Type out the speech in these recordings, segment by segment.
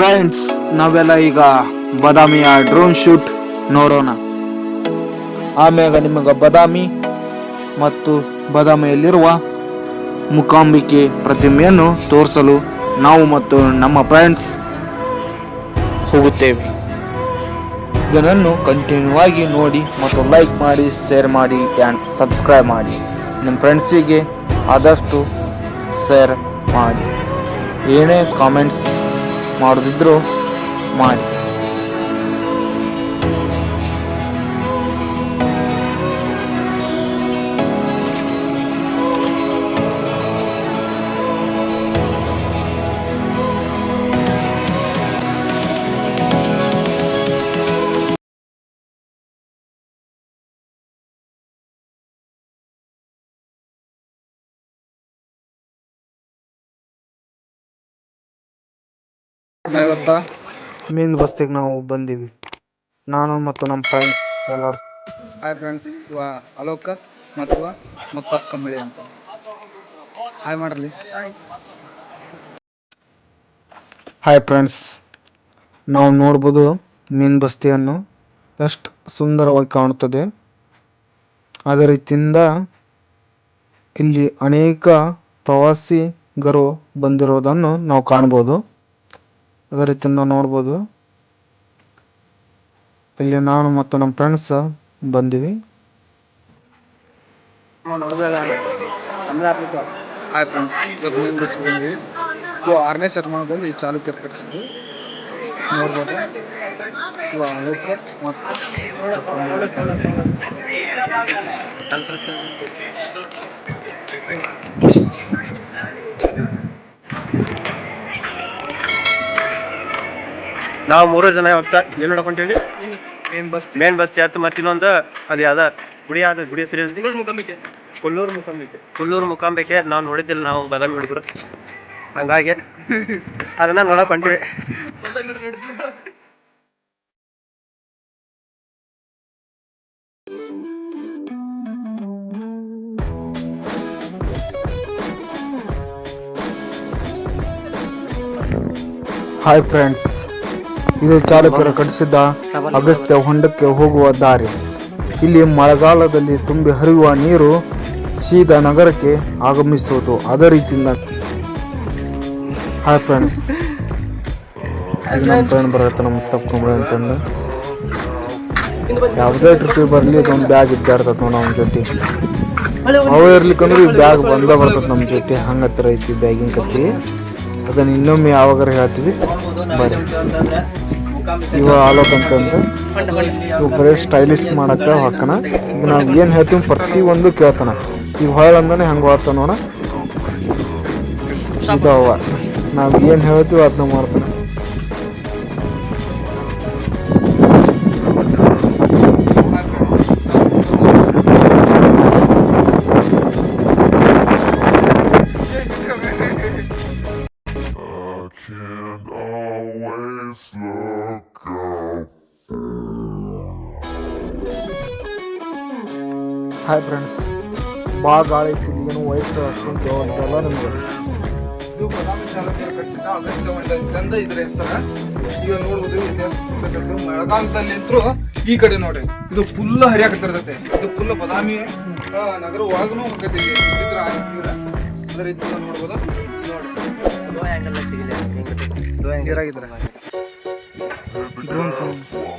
Friends, ನಾವೆಲ್ಲ ಈಗ ಬಾದಾಮಿಯ ಡ್ರೋನ್ ಶೂಟ್ ನೋಡೋಣ. ಆಮ್ಯಾಗ ನಿಮಗೆ ಬದಾಮಿ ಮತ್ತು ಬದಾಮಿಯಲ್ಲಿರುವ ಮುಕಾಂಬಿಕೆ ಪ್ರತಿಮೆಯನ್ನು ತೋರಿಸಲು ನಾವು ಮತ್ತು ನಮ್ಮ ಫ್ರೆಂಡ್ಸ್ ಹೋಗುತ್ತೇವೆ. ಇದನ್ನು ಕಂಟಿನ್ಯೂ ಆಗಿ ನೋಡಿ ಮತ್ತು ಲೈಕ್ ಮಾಡಿ ಶೇರ್ ಮಾಡಿ ಆ್ಯಂಡ್ ಸಬ್ಸ್ಕ್ರೈಬ್ ಮಾಡಿ. ನಿಮ್ಮ ಫ್ರೆಂಡ್ಸಿಗೆ ಆದಷ್ಟು ಶೇರ್ ಮಾಡಿ. ಏನೇ ಕಾಮೆಂಟ್ಸ್ ಮಾಡೋದಿದ್ರು ಮಾಡಿ. ಇವತ್ತ ಮೀನ್ ಬಸ್ತಿಗೆ ನಾವು ಬಂದೀವಿ. ನಾನು ಮತ್ತು ನಮ್ಮ ಫ್ರೆಂಡ್ಸ್ ಎಲ್ಲರೂ. ಹಾಯ್ ಫ್ರೆಂಡ್ಸ್ ಇವ ಅಲೋಕ ಮತ್ತು ಮತ್ತು ಕಂಬಳಿ ಅಂತ. ಹಾಯ್ ಮಾಡ್ರಿ. ಹಾಯ್ ಫ್ರೆಂಡ್ಸ್ ನಾವು ನೋಡ್ಬೋದು ಮೀನ್ ಬಸ್ತಿಯನ್ನು ಎಷ್ಟು ಸುಂದರವಾಗಿ ಕಾಣುತ್ತದೆ. ಅದೇ ರೀತಿಯಿಂದ ಇಲ್ಲಿ ಅನೇಕ ಪ್ರವಾಸಿಗರು ಬಂದಿರೋದನ್ನು ನಾವು ಕಾಣ್ಬೋದು. ಅದೇ ರೀತಿ ನಾವು ನೋಡ್ಬೋದು. ಇಲ್ಲಿ ನಾನು ಮತ್ತು ನಮ್ಮ ಫ್ರೆಂಡ್ಸ್ ಬಂದಿವಿ. ಹಾಯ್ ಫ್ರೆಂಡ್ಸ್ ಇವಾಗ ಮೀನು ಬಸ್ ಬಂದ್ವಿ. ಆರನೇ ಶತಮಾನದಲ್ಲಿ ಚಾಲುಕ್ಯರು ಕಟ್ಟಿಸಿದ್ದು ನೋಡ್ಬೋದು. ನಾವು ಮೂರು ಜನ ಹೋಗ್ತಾ ಏನ್ ನೋಡ್ಕೊಂತೀವಿ ಮೇನ್ ಬಸ್. Main bus. ಆಯ್ತು ಮತ್ತೆ ಇನ್ನೊಂದು ಅದು ಯಾವ್ದ ಗುಡಿ ಯಾವ್ದು ಗುಡಿ ಹೆಸರು? ಕೊಲ್ಲೂರು ಮುಖಾಂಬಿಕೆ. ಕೊಲ್ಲೂರು ಮುಖಾಂಬಿಕೆ. ನಾವು ನೋಡಿದ್ದಿಲ್ಲ ನಾವು ಬಾದಾಮಿ ಹುಡುಗರು. ಹಂಗಾಗಿ ಅದನ್ನ ನೋಡಕ್ ಹೊಂಟಿವಿ. ಹಾಯ್ ಫ್ರೆಂಡ್ಸ್ ಇದು ಚಾಲಕರು ಕಟ್ಟಿಸಿದ್ದ ಅಗಸ್ತ್ಯ ಹೊಂಡಕ್ಕೆ ಹೋಗುವ ದಾರಿ. ಇಲ್ಲಿ ಮಳೆಗಾಲದಲ್ಲಿ ತುಂಬಿ ಹರಿಯುವ ನೀರು ಸೀದಾ ನಗರಕ್ಕೆ ಆಗಮಿಸುವುದು ಅದೇ ರೀತಿಯಿಂದ. ಹಾಯ್ ಫ್ರೆಂಡ್ಸ್ ಈಗ ನಮ್ಮ ಫ್ರೆಂಡ್ ಬರತ್ತೆ, ನಮ್ಮ ತಪ್ಕೊಂಡ್ಬಿಡ ಅಂತಂದು. ಯಾವುದೇ ಟ್ರಿಪ್ ಬರಲಿ ಇದೊಂದು ಬ್ಯಾಗ್ ಇದ್ದೇ ಇರ್ತದೆ ನೋಡಿ ನಮ್ಮ ಜೊತೆ. ಅವ ಇರ್ಲಿಕ್ಕಂದ್ರೆ ಈ ಬ್ಯಾಗ್ ಬಂದ ಬರ್ತದೆ ನಮ್ಮ ಜೊತೆ. ಹಂಗತ್ರ ಐತಿ ಬ್ಯಾಗಿನ ಕತ್ತಿ. ಅದನ್ನ ಇನ್ನೊಮ್ಮೆ ಯಾವಾಗಾರ ಹೇಳ್ತೀವಿ? ಬರ್ರಿ ಇವ ಆಲೋಕ್ ಅಂತಂದ್ರೆ ಇವು ಬರೀ ಸ್ಟೈಲಿಶ್ ಮಾಡಕ್ಕ ಹಾಕಣ ಈಗ ನಾವು ಏನು ಹೇಳ್ತೀವಿ ಪ್ರತಿ ಒಂದು ಕೇಳ್ತಾನ. ಇವು ಹೊಳ ಅಂದ್ರೆ ಹೆಂಗೆ ಹೋಗ್ತಾನ ನೋಡ ಇದಾವ. ನಾವು ಏನು ಹೇಳ್ತೀವಿ ಅದನ್ನ ಮಾಡ್ತಾನ. ಹಾಯ್ ಫ್ರೆಂಡ್ಸ್ ಭಾಳ ಗಾಳಿ ಐತಿ ಇಲ್ಲಿ ಏನು ವಯಸ್ಸು ಅಷ್ಟೊಂದು ಕೇಳುವಂತೆಲ್ಲ ನಿಮ್ಗೆ. ಇದು ಬಾದಾಮಿ ಚಾಲುಕ್ಯರು ಕಟ್ಟಿಸಿದ ಅಗಸ್ತ್ಯ ಇದ್ರ ಹೆಸರ ಈಗ ನೋಡ್ಬೋದು ಇದು. ಮಳೆಗಾಲದಲ್ಲಿ ಅಂತೂ ಈ ಕಡೆ ನೋಡ್ರಿ ಇದು ಫುಲ್ ಹರಿಯಾಕತ್ತಿರ್ತೈತೆ ಇದು ಫುಲ್ ಬದಾಮಿ ನಗರ ಒಳಗೂ ಹೋಗತ್ತೆ ಇದ್ರ ರೀತಿ ನೋಡ್ಬೋದು. ನೋಡಿ.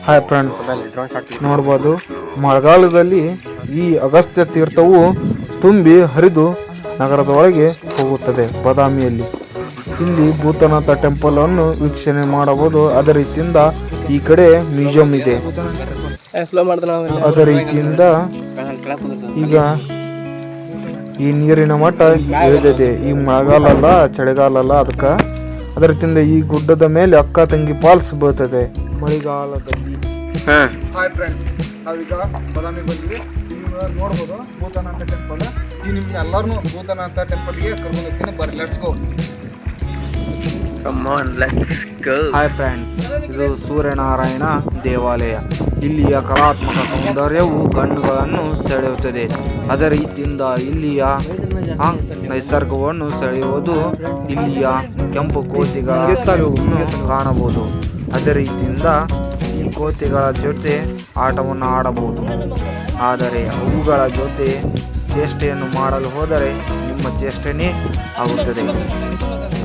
ಹಾಯ್ ಫ್ರೆಂಡ್ಸ್ ನೋಡ್ಬೋದು ಮಳೆಗಾಲದಲ್ಲಿ ಈ ಅಗಸ್ತ್ಯ ತೀರ್ಥವು ತುಂಬಿ ಹರಿದು ನಗರದ ಒಳಗೆ ಹೋಗುತ್ತದೆ ಬಾದಾಮಿಯಲ್ಲಿ. ಇಲ್ಲಿ ಭೂತನಾಥ ಟೆಂಪಲ್ ಅನ್ನು ವೀಕ್ಷಣೆ ಮಾಡಬಹುದು. ಅದೇ ರೀತಿಯಿಂದ ಈ ಕಡೆ ಮ್ಯೂಸಿಯಂ ಇದೆ. ಅದೇ ರೀತಿಯಿಂದ ಈಗ ಈ ನೀರಿನ ಮಟ್ಟ ಇಳಿದಿದೆ. ಈ ಮಳೆಗಾಲ ಅಲ್ಲ ಚಳಿಗಾಲ ಅಲ್ಲ ಅದಕ್ಕ. ಅದೇ ರೀತಿಯಿಂದ ಈ ಗುಡ್ಡದ ಮೇಲೆ ಅಕ್ಕ ತಂಗಿ ಫಾಲ್ಸ್ ಬೀಳ್ತದೆ ಮಳೆಗಾಲದಲ್ಲಿ. ಹಾಯ್ ಫ್ರೆಂಡ್ಸ್ ನಾವೀಗ ಬಾದಾಮಿ ಬಂದ್ವಿ. ನೋಡ್ಬೋದು. ಭೂತನಾಥ ಟೆಂಪಲ್ ಈ ನಿಮ್ಗೆ ಎಲ್ಲರೂ ಭೂತನಾಥ ಟೆಂಪಲ್ಗೆ ಕರ್ಕೊಂಡು ಬರ್ರಿ let's go come on let's go hi friends ಇದು ಸೂರ್ಯನಾರಾಯಣ ದೇವಾಲಯ. ಇಲ್ಲಿಯ ಕಲಾತ್ಮಕ ಸೌಂದರ್ಯವು ಕಣ್ಣುಗಳನ್ನು ಸೆಳೆಯುತ್ತದೆ. ಅದೇ ರೀತಿಯಿಂದ ಇಲ್ಲಿಯ ನೈಸರ್ಗವನ್ನು ಸೆಳೆಯುವುದು ಇಲ್ಲಿಯ ಕೆಂಪು ಕೋತಿಗಳ ಎತ್ತರವನ್ನು ಕಾಣಬಹುದು. ಅದೇ ರೀತಿಯಿಂದ ಈ ಕೋತಿಗಳ ಜೊತೆ ಆಟವನ್ನು ಆಡಬಹುದು. ಆದರೆ ಅವುಗಳ ಜೊತೆ ಚೇಷ್ಟೆಯನ್ನು ಮಾಡಲು ಹೋದರೆ ನಿಮ್ಮ ಚೇಷ್ಟೆನೇ ಆಗುತ್ತದೆ.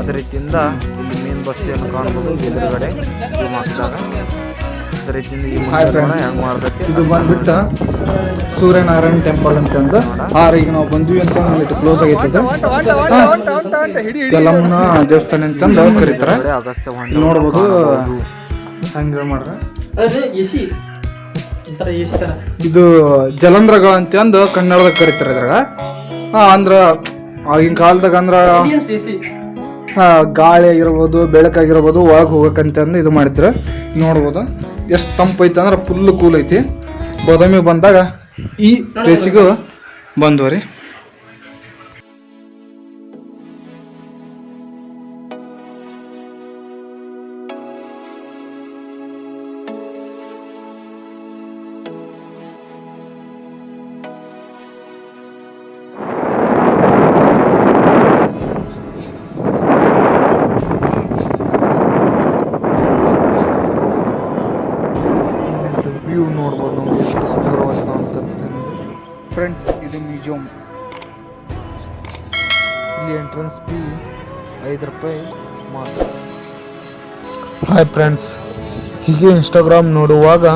ಅದರಿಂದ ರೀತಿಯಿಂದ ಇಲ್ಲಿ ಮೇನ್ ಬಸ್ತಿಯನ್ನು ಕಾಣಬಹುದು. ಎದುರುಗಡೆ ಇದು ಬಂದ್ಬಿಟ್ಟು ಸೂರ್ಯನಾರಾಯಣ ಟೆಂಪಲ್ ಅಂತಂದು ಆರ ಈಗ ನಾವು ಬಂದ್ವಿ ಅಂತ ಒಂದಿಟ್ಟು ಕ್ಲೋಸ್ ಆಗೈತದ. ಯಲ್ಲಮ್ಮನ ದೇವಸ್ಥಾನ ಅಂತಂದು ಕರೀತಾರೆ. ನೋಡ್ಬೋದು. ಹಂಗ ಮಾಡ್ರ. ಇದು ಜಲಂಧ್ರಗಳು ಅಂತಂದು ಕನ್ನಡದಾಗ ಕರೀತಾರೆ ಇದ್ರಾಗ. ಅಂದ್ರೆ ಆಗಿನ ಕಾಲದಾಗ ಅಂದ್ರ ಗಾಳಿ ಆಗಿರ್ಬೋದು ಬೆಳಕಾಗಿರ್ಬೋದು ಒಳಗೆ ಹೋಗಕ್ಕಂತಂದು ಇದು ಮಾಡಿದ್ರು. ನೋಡ್ಬೋದು. ಎಷ್ಟು ತಂಪೈತೆ ಅಂದ್ರೆ ಫುಲ್ ಕೂಲ್ ಐತಿ. ಬಾದಾಮಿ ಬಂದಾಗ ಈ ಪ್ಲೇಸಿಗೂ ಬಂದ್ವು ಐದು ರೂಪಾಯಿ ಮಾತ್ರ. ಹಾಯ್ ಫ್ರೆಂಡ್ಸ್ ಹೀಗೆ ಇನ್ಸ್ಟಾಗ್ರಾಮ್ ನೋಡುವಾಗ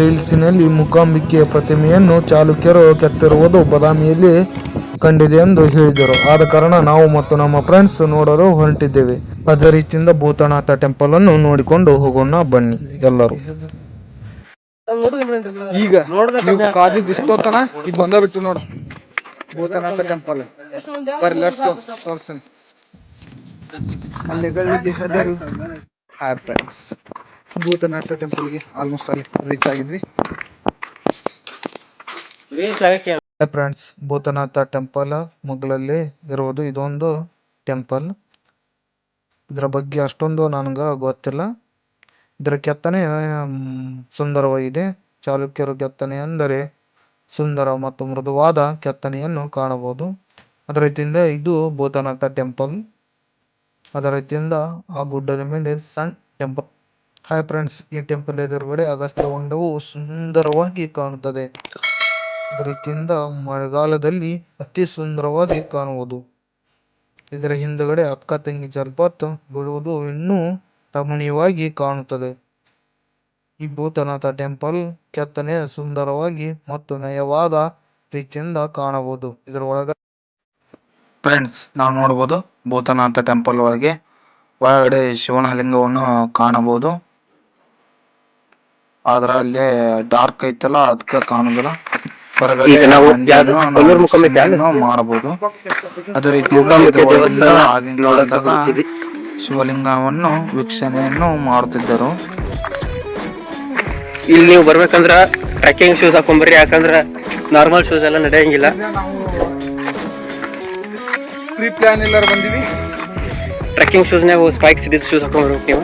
ರೀಲ್ಸಿನಲ್ಲಿ ಮೂಕಾಂಬಿಕೆಯ ಪ್ರತಿಮೆಯನ್ನು ಚಾಲುಕ್ಯರು ಕೆತ್ತಿರುವುದು ಬದಾಮಿಯಲ್ಲಿ ಕಂಡಿದೆ ಎಂದು ಹೇಳಿದರು. ಆದ ಕಾರಣ ನಾವು ಮತ್ತು ನಮ್ಮ ಫ್ರೆಂಡ್ಸ್ ನೋಡಲು ಹೊರಟಿದ್ದೇವೆ. ಅದೇ ರೀತಿಯಿಂದ ಭೂತನಾಥ ಟೆಂಪಲ್ ಅನ್ನು ನೋಡಿಕೊಂಡು ಹೋಗೋಣ ಬನ್ನಿ ಎಲ್ಲರೂ. ಈಗ ನೋಡಿದ್ರೆ ಕಾದಿದ್ದು ಇಷ್ಟೊತ್ತನ? ಇದು ಬಂದ ಬಿಟ್ಟು ನೋಡು. ಭೂತನಾಥ ಟೆಂಪಲ್ ಬರ್ರಿ ಲೆಟ್ಸ್ ಗೋ ತೋರ್ಸ್ತೀನಿ. ಅಲ್ಲಿ ಹಾಯ್ ಫ್ರೆಂಡ್ಸ್ ಭೂತನಾಥ ಟೆಂಪಲ್ಗೆ ಆಲ್ಮೋಸ್ಟ್ ಅಲ್ಲಿ ರೀಚ್ ಆಗಿದ್ವಿ. ಫ್ರೆಂಡ್ಸ್ ಭೂತನಾಥ ಟೆಂಪಲ್ ಮಗ್ಲಲ್ಲಿ ಇರುವುದು ಇದೊಂದು ಟೆಂಪಲ್ ಇದರ ಬಗ್ಗೆ ಅಷ್ಟೊಂದು ನನಗೆ ಗೊತ್ತಿಲ್ಲ. ಇದರ ಕೆತ್ತನೆ ಸುಂದರವಾಗಿದೆ ಚಾಲುಕ್ಯರ ಕೆತ್ತನೆ ಅಂದರೆ ಸುಂದರ ಮತ್ತು ಮೃದುವಾದ ಕೆತ್ತನೆಯನ್ನು ಕಾಣಬಹುದು. ಅದರ ರೀತಿಯಿಂದ ಇದು ಭೂತನಾಥ ಟೆಂಪಲ್ ಅದೇ ರೀತಿಯಿಂದ ಆ ಗುಡ್ಡದ ಮೇಲೆ ಸಣ್ಣ ಟೆಂಪಲ್. ಹಾಯ್ ಫ್ರೆಂಡ್ಸ್ ಈ ಟೆಂಪಲ್ ಎದುರುಗಡೆ ಅಗಸ್ತ್ಯ ಹೊಂಡವು ಸುಂದರವಾಗಿ ಕಾಣುತ್ತದೆ. ಇದರ ರೀತಿಯಿಂದ ಮಳೆಗಾಲದಲ್ಲಿ ಅತಿ ಸುಂದರವಾಗಿ ಕಾಣುವುದು. ಇದರ ಹಿಂದುಗಡೆ ಅಕ್ಕ ತಂಗಿ ಜಲಪಾತ ಬೀಳುವುದು ಇನ್ನೂ ರಮಣೀಯವಾಗಿ ಕಾಣುತ್ತದೆ. ಈ ಭೂತನಾಥ ಟೆಂಪಲ್ ಕೆತ್ತನೆ ಸುಂದರವಾಗಿ ಮತ್ತು ನಯವಾದ ರೀತಿಯಿಂದ ಕಾಣಬಹುದು ಇದರ ಒಳಗಡೆ ಫ್ರೆಂಡ್ಸ್ ನಾವು ನೋಡಬಹುದು ಭೂತನಾಥ ಟೆಂಪಲ್ ಒಳಗೆ. ಒಳಗಡೆ ಶಿವನ ಲಿಂಗವನ್ನು ಕಾಣಬಹುದು ಆದ್ರ ಅಲ್ಲಿ ಡಾರ್ಕ್ ಐತಲ್ಲ ಅದಕ್ಕೆ ಕಾಣುದಿಲ್ಲ. ಮಾಡಬಹುದು ಅದೇ ರೀತಿ. ಶಿವಲಿಂಗವನ್ನು ವೀಕ್ಷಣೆಯನ್ನು ಮಾಡುತ್ತಿದ್ದರು ಇಲ್ಲಿ ನೀವು ಬರ್ಬೇಕಂದ್ರ ಟ್ರೆಕ್ಕಿಂಗ್ ಶೂಸ್ ಹಾಕೊಂಡ್ಬರ್ರಿ ಯಾಕಂದ್ರ ನಾರ್ಮಲ್ ಶೂಸ್ ಎಲ್ಲ ನಡೆಯಂಗಿಲ್ಲ. ಪ್ರೀ ಪ್ಲಾನ್ ಎಲ್ಲರೂ ಬಂದಿವಿ ಟ್ರೆಕ್ಕಿಂಗ್ ಶೂಸ್ನಾಗ ಸ್ಪೈಕ್ಸ್ ಇದ್ದಿದ್ದು ಶೂಸ್ ಹಾಕೊಂಡ್ಬರ್ಬೇಕು ನೀವು.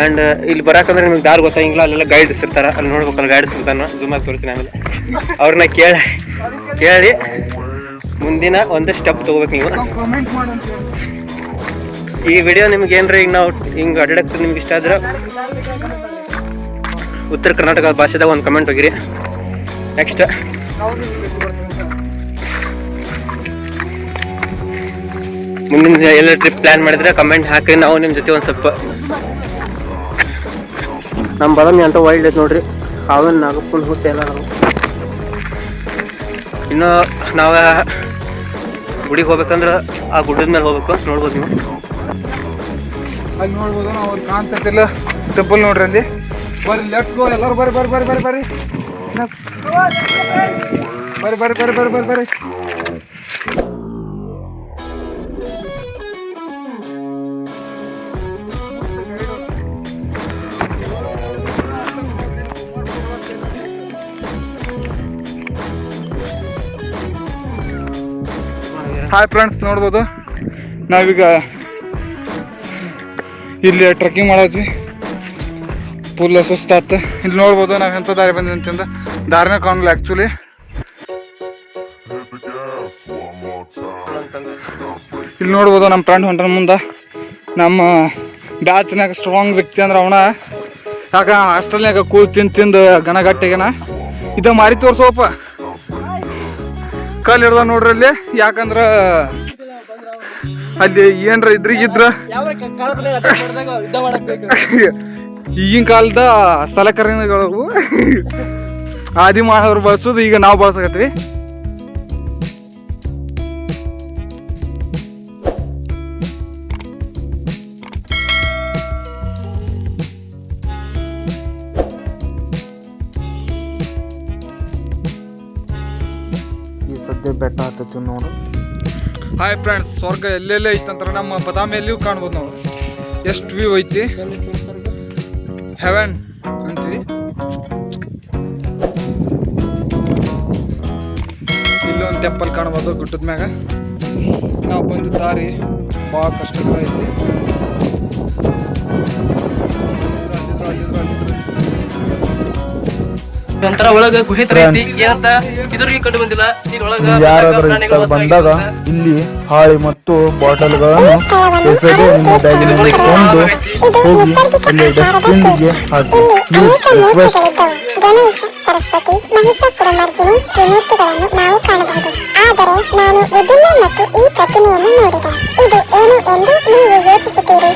ಆ್ಯಂಡ್ ಇಲ್ಲಿ ಬರಕಂದ್ರೆ ನಿಮ್ಗೆ ದಾರಿ ಗೊತ್ತಾಗಿಲ್ಲ ಅಲ್ಲೆಲ್ಲ ಗೈಡ್ಸ್ ಇರ್ತಾರೆ. ಅಲ್ಲಿ ನೋಡ್ಬೇಕಲ್ಲ ಗೈಡ್ಸ್ ಇರ್ತಾನ. ಜೂಮ್ ಆಗಿ ತೋರಿಸ್ತೀನಿ ಆಮೇಲೆ. ಅವ್ರನ್ನ ಕೇಳಿ ಕೇಳಿ. ಮುಂದಿನ ಒಂದು ಸ್ಟೆಪ್ ತೊಗೋಬೇಕು ನೀವು. ಈ ವಿಡಿಯೋ ನಿಮ್ಗೆ ಏನ್ರಿ ಈಗ ನಾವು ಹಿಂಗೆ ಅಡ್ಡಾಡಕ್ಕೆ ನಿಮ್ಗೆ ಇಷ್ಟ ಆದ್ರೆ ಉತ್ತರ ಕರ್ನಾಟಕ ಭಾಷೆದಾಗ ಒಂದು ಕಮೆಂಟ್ ಹೋಗಿರಿ. ನೆಕ್ಸ್ಟ್ ಮುಂದಿನ ಎಲ್ಲ ಟ್ರಿಪ್ ಪ್ಲಾನ್ ಮಾಡಿದ್ರೆ ಕಮೆಂಟ್ ಹಾಕಿ, ನಾವು ನಿಮ್ಮ ಜೊತೆ ಒಂದು ಸ್ವಲ್ಪ ನಮ್ಮ ಬದಾಮಿ ಅಂತ ವೈಲ್ಡ್ ಐತೆ ನೋಡ್ರಿ. ಅವನ್ ನಾಗಪ್ಪನ ಹುಟ್ಟ ಎಲ್ಲ ನಾವು. ಇನ್ನು ನಾವು ಗುಡಿಗೆ ಹೋಗ್ಬೇಕಂದ್ರೆ ಆ ಗುಡ್ಡದ ಮೇಲೆ ಹೋಗ್ಬೇಕು ನೋಡ್ಬೋದು ನೀವು. ಅಲ್ಲಿ ನೋಡ್ಬೋದು ನಾವು, ಅವ್ರು ಕಾಣ್ತಿರ್ತಿಲ್ಲ ಟೆಂಪಲ್ ನೋಡ್ರಿ ಅಲ್ಲಿ. ಬರ್ರಿ ಲೆಟ್ಸ್ ಗೋ ಎಲ್ಲರೂ ಬರ್ರಿ ಬರ್ರಿ ಬರ್ರಿ ಬರ್ರಿ ಬರ್ರಿ. ಬರ್ರಿ ಬರ್ರಿ ಬರ್ರಿ ಬರ್ರಿ ಬರ್ರಿ. ಹಾಯ್ ಫ್ರೆಂಡ್ಸ್ ನೋಡ್ಬೋದು. ನಾವೀಗ ಇಲ್ಲಿ ಟ್ರೆಕ್ಕಿಂಗ್ ಮಾಡತ್ವಿ ಫುಲ್ ಸುಸ್ತಾತು ಇಲ್ಲಿ ನೋಡ್ಬೋದು, ನಾವು ಎಂಥ ದಾರಿ ಬಂದಿವಿ ಅಂತಂದ ದಾರಿನ ಕಾಣಲ್ಲ ಆ್ಯಕ್ಚುಲಿ. ಇಲ್ಲಿ ನೋಡ್ಬೋದು ನಮ್ಮ ಫ್ರೆಂಡ್ ಹೊಂಟನ ಮುಂದೆ. ನಮ್ಮ ಬ್ಯಾಚ್ನಾಗ ಸ್ಟ್ರಾಂಗ್ ವ್ಯಕ್ತಿ ಅಂದ್ರೆ ಅವನ. ಯಾಕೆ ಹಾಸ್ಟೆಲ್ನಾಗ ಕೂಲ್ ತಿಂದು ತಿಂದು ಗಣಗಟ್ಟಿಗೆನ ಇದ ಮಾಡಿ ತೋರ್ಸೋಪ ಕಲ್ ಹಿಡ್ದ ನೋಡ್ರಿ ಅಲ್ಲಿ. ಯಾಕಂದ್ರ ಅಲ್ಲಿ ಏನ್ರ ಇದ್ರ ಇದ್ರ. ಯಾವ ಕಾಲದಲ್ಲಿ ಅಟ್ಯಾಕ್ ಮಾಡಿದಾಗ ಯುದ್ಧ ಮಾಡಕ್ ಬೇಕು ಈಗಿನ ಕಾಲದ ಸಲಕರಣೆಗಳು ಆದಿ ಮಾಡೋರು ಬಳಸೋದು ಈಗ ನಾವು ಬಳಸಕತ್ವಿ ಬೆಟ್ಟ ನೋಡಿ. ಹಾಯ್ ಫ್ರೆಂಡ್ಸ್ ಸ್ವರ್ಗ ಎಲ್ಲೆಲ್ಲೇ ಐತಂತ್ರ ನಮ್ಮ ಬದಾಮಿಯಲ್ಲಿಯೂ ಕಾಣ್ಬೋದು ನಾವು. ಎಷ್ಟು ವ್ಯೂ ಐತಿ? ಹೆವೆನ್ ಅಂತೀವಿ. ಇಲ್ಲೊಂದು ಟೆಂಪಲ್ ಕಾಣ್ಬೋದು ಗುಡ್ಡದ ಮ್ಯಾಗ. ನಾವು ಬಂದ ದಾರಿ ಭಾಳ ಕಷ್ಟಕರ ಐತಿ. ಒಂಥರ ಒಳಗ ಗುಹೆ ತರ ಐತಿ ಏನಂತ ಇದ್ರಿಗೆ ಕಂಡು ಬಂದಿಲ್ಲ. ಇಲ್ಲಿ ಒಳಗ ಯಾರಾದ್ರೂ ಇತ್ತಾಗ ಬಂದಾಗ ಇಲ್ಲಿ ಹಾಳಿ ಮತ್ತು ಬಾಟಲ್ಗಳನ್ನು ಎಸೆದು ನಿಮ್ಮ ಬ್ಯಾಗಿನಲ್ಲಿ ಕೊಂಡು ಹೋಗಿ ಅಲ್ಲಿ ಡಸ್ಟ್ಬಿನ್ಗೆ ಹಾಕಿ. ರಿಕ್ವೆಸ್ಟ್ ಗಣೇಶ ಸರಸ್ವತಿ ಮಹಿಷಾಸುರಮರ್ಜಿನಿ ತ್ರಿಮೂರ್ತಿಗಳನ್ನು ನಾವು ಕಾಣಬಹುದು. ಆದರೆ ನಾನು ವಿಭಿನ್ನ ಮತ್ತು ಈ ಪ್ರತಿಮೆಯನ್ನು ನೋಡಿದೆ. ಇದು ಏನು ಎಂದು ನೀವು ಯೋಚಿಸುತ್ತೀರಿ?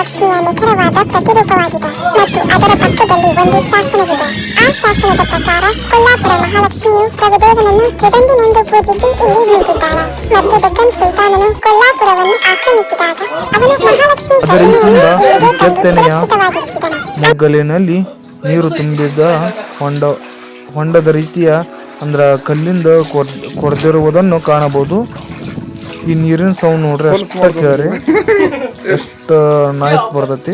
ಮಹಾಲಕ್ಷ್ಮಿಯ ನಿಖರವಾದ ಪ್ರತಿರೂಪವಾಗಿದೆ ಮತ್ತು ಅದರ ಪಕ್ಕದಲ್ಲಿ ಒಂದು ಶಾಸನವಿದೆ. ಆ ಶಾಸನದ ಪ್ರಕಾರ ಕೊಲ್ಲಾಪುರ ಮಹಾಲಕ್ಷ್ಮಿಯು ಪ್ರಭುದೇವನನ್ನು ತ್ರಿದಂಡಿನೆಂದು ಪೂಜಿಸಿ ಇಲ್ಲಿ ನಿಂತಿದ್ದಾಳೆ ಮತ್ತು ಡೆಕ್ಕನ್ ಸುಲ್ತಾನನು ಕೊಲ್ಲಾಪುರವನ್ನು ಆಕ್ರಮಿಸಿದಾಗ ಅವನು ಮಹಾಲಕ್ಷ್ಮಿ ಪ್ರತಿಮೆಯನ್ನು ಇಲ್ಲಿಗೆ ತಂದು ಕೆತ್ತನೆಯ ಸುರಕ್ಷಿತವಾಗಿರಿಸಿದನು. ಮಗ್ಗಲಿನಲ್ಲಿ ನೀರು ತುಂಬಿದ್ದ ಹೊಂಡ ಹೊಂಡದ ರೀತಿಯ ಅಂದ್ರ ಕಲ್ಲಿಂದ ಕೊಡ್- ಕೊಡ್ದಿರುವುದನ್ನು ಕಾಣಬಹುದು. ಈ ನೀರಿನ ಸೌಂಡ್ ನೋಡ್ರಿ ಅಷ್ಟೇ ಕೇಳ್ರಿ. ಎಷ್ಟು ನಾಯ್ಸ್ ಬರ್ತೈತಿ.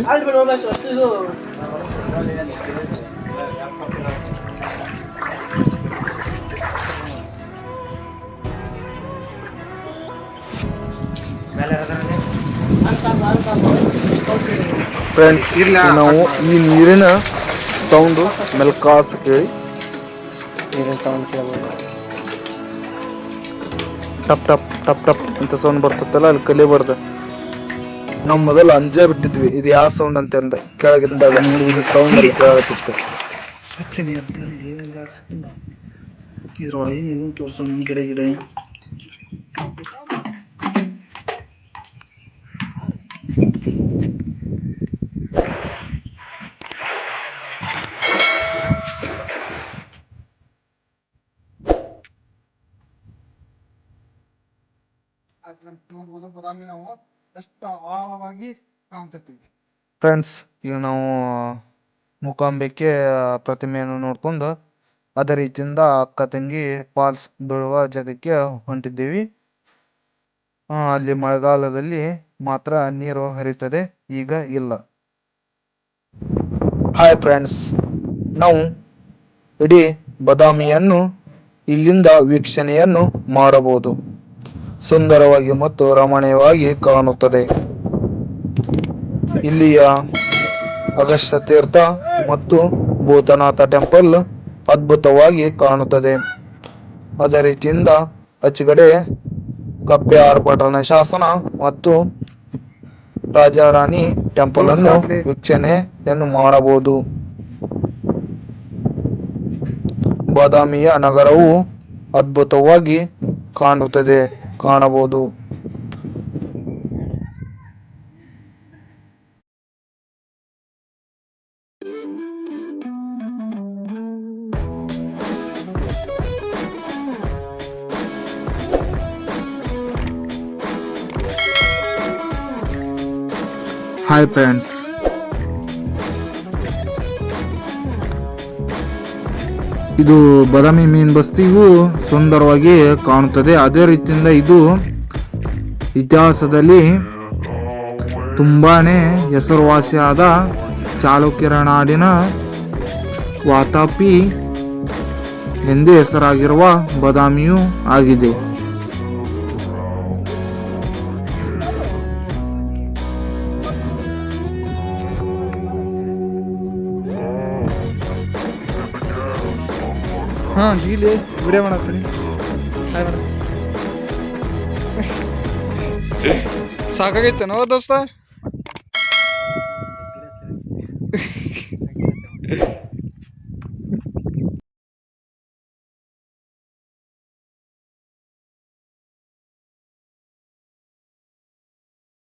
ಫ್ರೆಂಡ್ಸ್ ನಾವು ಈ ನೀರಿನ ಸೌಂಡು ಮೆಲ್ಕಾಸ್ ಕೇಳಿ ನೀರಿನ ಸೌಂಡ್ ಕೇಳ್ಬೋದು. ಟಪ್ ಟಪ್ ಟಪ್ ಟಪ್ ಅಂತ ಸೌಂಡ್ ಬರ್ತೈತಲ್ಲ ಅಲ್ಲಿ ಕಲಿಬಾರ್ದ ನಾವು ಮೊದಲು ಅಂಜೇ ಬಿಟ್ಟಿದ್ವಿ. ಇದು ಯಾವ ಸೌಂಡ್ ಅಂತ ಅಂದ ಕೆಳಗಿಂದಾಗ ಇದು ಸೌಂಡ್ ಕೇಳತ್ತಿತ್ತು ಇದ್ರೊಳಗೆ ಏನು ತೋರ್ಸೋ ಗಿಡ ಗಿಡ? ನೋಡ್ಬೋದು ಬದಾಮಿ ಆಳವಾಗಿ ಕಾಣ್ತೈತಿ ಫ್ರೆಂಡ್ಸ್ ಈಗ ನಾವು ಮೂಕಾಂಬಿಕೆ ಪ್ರತಿಮೆಯನ್ನು ನೋಡ್ಕೊಂಡು ಅದೇ ರೀತಿಯಿಂದ ಅಕ್ಕ ತಂಗಿ ಫಾಲ್ಸ್ ಬೀಳುವ ಜಾಗಕ್ಕೆ ಹೊಂಟಿದ್ದೀವಿ. ಅಲ್ಲಿ ಮಳೆಗಾಲದಲ್ಲಿ ಮಾತ್ರ ನೀರು ಹರಿಯುತ್ತದೆ, ಈಗ ಇಲ್ಲ. ಹಾಯ್ ಫ್ರೆಂಡ್ಸ್ ನಾವು ಇಡೀ ಬದಾಮಿಯನ್ನು ಇಲ್ಲಿಂದ ವೀಕ್ಷಣೆಯನ್ನು ಮಾಡಬಹುದು. ಸುಂದರವಾಗಿ ಮತ್ತು ರಮಣೀಯವಾಗಿ ಕಾಣುತ್ತದೆ. ಇಲ್ಲಿಯ ಅಗಸ್ತ್ಯ ತೀರ್ಥ ಮತ್ತು ಭೂತನಾಥ ಟೆಂಪಲ್ ಅದ್ಭುತವಾಗಿ ಕಾಣುತ್ತದೆ. ಅದೇ ರೀತಿಯಿಂದ ಅಚ್ಚುಗಡೆ ಕಪ್ಪೆ ಪಟ್ಟಣ ಶಾಸನ ಮತ್ತು ರಾಜಾರಾಣಿ ಟೆಂಪಲ್ ಅನ್ನು ವೀಕ್ಷಣೆಯನ್ನು ಮಾಡಬಹುದು. ಬಾದಾಮಿಯ ನಗರವು ಅದ್ಭುತವಾಗಿ ಕಾಣುತ್ತದೆ. ಕಾಣಬಹುದು. ಹಾಯ್ ಫ್ರೆಂಡ್ಸ್ ಇದು ಬದಾಮಿ ಮೀನ್ ಬಸ್ತಿಗೂ ಸುಂದರವಾಗಿ ಕಾಣುತ್ತದೆ. ಅದೇ ರೀತಿಯಿಂದ ಇದು ಇತಿಹಾಸದಲ್ಲಿ ತುಂಬಾನೇ ಹೆಸರುವಾಸಿಯಾದ ಚಾಲುಕ್ಯರ ನಾಡಿನ ವಾತಾಪಿ ಎಂದೇ ಹೆಸರಾಗಿರುವ ಬದಾಮಿಯೂ ಆಗಿದೆ. ಹಾಂ ಜೀಲಿ ವಿಡಿಯೋ ಮಾಡತ್ತೀನಿ. ಹಾಯ್ ಮೇಡಮ್ ಸಾಕಾಗೈತೇನೋ ದೋಸ್ತ.